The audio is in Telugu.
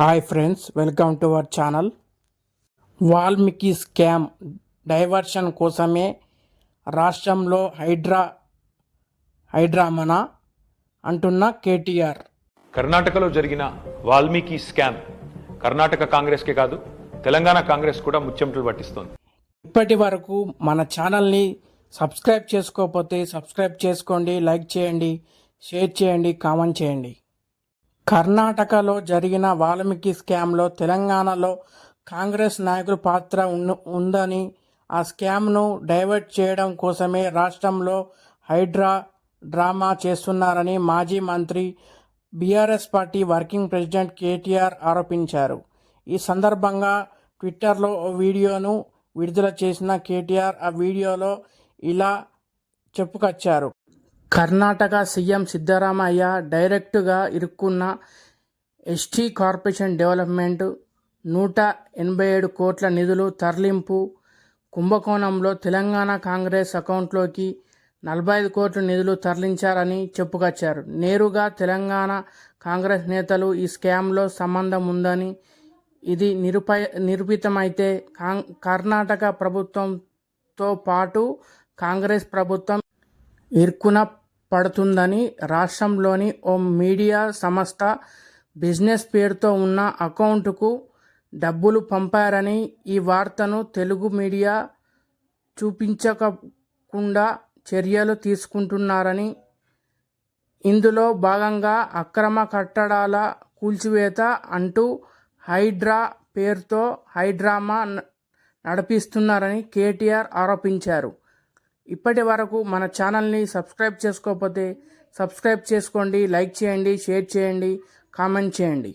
Hi friends welcome to our channel. Valmiki scam diversion కోసమే రాష్ట్రంలో హైడ్రా హైడ్రామనా అంటున్న కేటీఆర్. కర్ణాటకలో జరిగిన వాల్మీకి స్కామ్ కర్ణాటక కాంగ్రెస్కే కాదు తెలంగాణ కాంగ్రెస్ కూడా ముచ్చెమటలు పట్టిస్తోంది. ఇప్పటి వరకు మన ఛానల్ని సబ్స్క్రైబ్ చేసుకోకపోతే సబ్స్క్రైబ్ చేసుకోండి లైక్ చేయండి షేర్ చేయండి కామెంట్ చేయండి. కర్ణాటకలో జరిగిన వాల్మీకి స్కామ్లో తెలంగాణలో కాంగ్రెస్ నాయకుల పాత్ర ఉందని ఆ స్కామ్ను డైవర్ట్ చేయడం కోసమే రాష్ట్రంలో హైడ్రా డ్రామా చేస్తున్నారని మాజీ మంత్రి BRS party working president KTR ఆరోపించారు. ఈ సందర్భంగా ట్విట్టర్లో ఓ వీడియోను విడుదల చేసిన కేటీఆర్ ఆ వీడియోలో ఇలా చెప్పుకొచ్చారు. కర్ణాటక సీఎం సిద్ధరామయ్య డైరెక్టుగా ఇరుక్కున్న ఎస్టీ కార్పొరేషన్ డెవలప్మెంట్ నూట ఎనభై ఏడు కోట్ల నిధులు తరలింపు కుంభకోణంలో తెలంగాణ కాంగ్రెస్ అకౌంట్లోకి నలభై ఐదు కోట్ల నిధులు తరలించారని చెప్పుకొచ్చారు. నేరుగా తెలంగాణ కాంగ్రెస్ నేతలు ఈ స్కామ్లో సంబంధం ఉందని ఇది నిరుప నిరూపితమైతే కాం కర్ణాటక ప్రభుత్వంతో పాటు కాంగ్రెస్ ప్రభుత్వం ఇరుక్కున పడుతుందని రాష్ట్రంలోని ఓ మీడియా సంస్థ బిజినెస్ పేరుతో ఉన్న అకౌంటుకు డబ్బులు పంపారని ఈ వార్తను తెలుగు మీడియా చూపించకుండా చర్యలు తీసుకుంటున్నారని. ఇందులో భాగంగా అక్రమ కట్టడాల కూల్చివేత అంటూ హైడ్రా పేరుతో హైడ్రామా న- నడిపిస్తున్నారని కేటీఆర్ ఆరోపించారు. ఇప్పటి వరకు మన ఛానల్ని సబ్స్క్రైబ్ చేసుకోకపోతే సబ్స్క్రైబ్ చేసుకోండి లైక్ చేయండి షేర్ చేయండి కామెంట్ చేయండి.